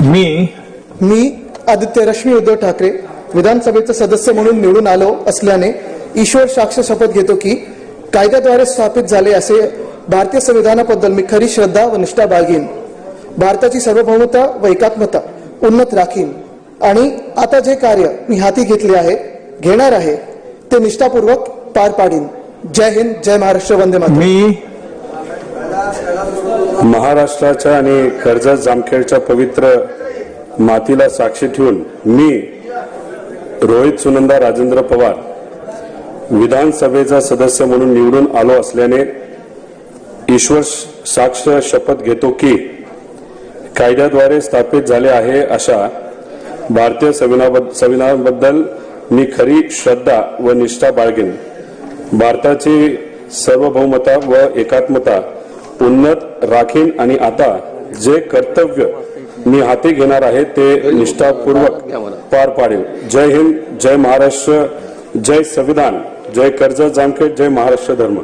मी मी आदित्य रश्मी उद्धव ठाकरे विधानसभेचे सदस्य म्हणून निवडून आलो असल्याने ईश्वर साक्ष शपथ घेतो की कायद्याद्वारे स्थापित झाले असे भारतीय संविधानाबद्दल मी खरी श्रद्धा व निष्ठा बाळगीन. भारताची सार्वभौमता व एकात्मता उन्नत राखीन. आणि आता जे कार्य मी हाती घेतले आहे घेणार आहे ते निष्ठापूर्वक पार पाडीन. जय हिंद जय महाराष्ट्र वंदे मातरम. मी महाराष्ट्राच्या आणि कर्जत जामखेडच्या पवित्र मातीला साक्षी ठेवून मी रोहित सुनंदा राजेंद्र पवार विधानसभेचा सदस्य म्हणून निवडून आलो असल्याने ईश्वर साक्ष शपथ घेतो की कायद्याद्वारे स्थापित झाले आहे अशा भारतीय संविधानाबद्दल मी खरी श्रद्धा व निष्ठा बाळगेन. भारताची सार्वभौमता व एकात्मता उन्नत राखीन आणि आता जे कर्तव्य मी हाती घेणार आहे ते निष्ठापूर्वक पार पाडेल. जय हिंद जय महाराष्ट्र जय संविधान जय कर्ज जामखेड जय महाराष्ट्र धर्म.